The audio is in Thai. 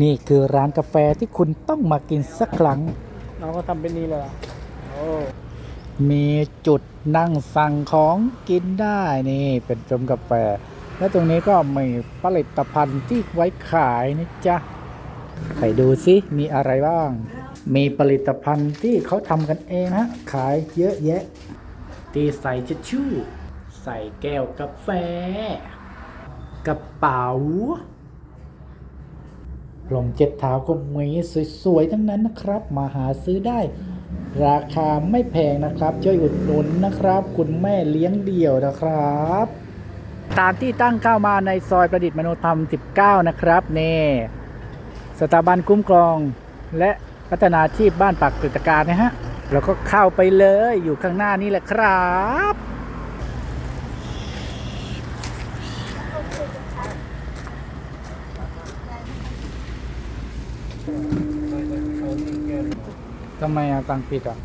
นี่คือร้านกาแฟที่คุณต้องมากินสักครั้ง น้องก็ทำเป็นนี้เลยเหรอโอ้มีจุดนั่งสั่งของกินได้นี่เป็นชมกาแฟ และตรงนี้ก็มีผลิตภัณฑ์ที่ไว้ขายนะจ๊ะไปดูซิมีอะไรบ้าง มีผลิตภัณฑ์ที่เขาทำกันเองฮะ ขายเยอะแยะ ตีใส่ทิชชู่ ใส่แก้วกาแฟ กระเป๋า ลมเจ็ดเท้าก็มีสวยๆทั้งนั้นนะครับ มาหาซื้อได้ ราคาไม่แพงนะครับ ช่วยอุดหนุนนะครับ คุณแม่เลี้ยงเดี่ยวนะครับ ตามที่ตั้งเข้ามาในซอยประดิษฐ์มโนธรรม 19 นะครับเน่สถาบันคุ้มครองและพัฒนาอาชีพบ้านปากกิจการนะฮะแล้วก็เข้าไปเลยอยู่ข้างหน้านี่แหละครับ ทำไมอะตังปิดอะ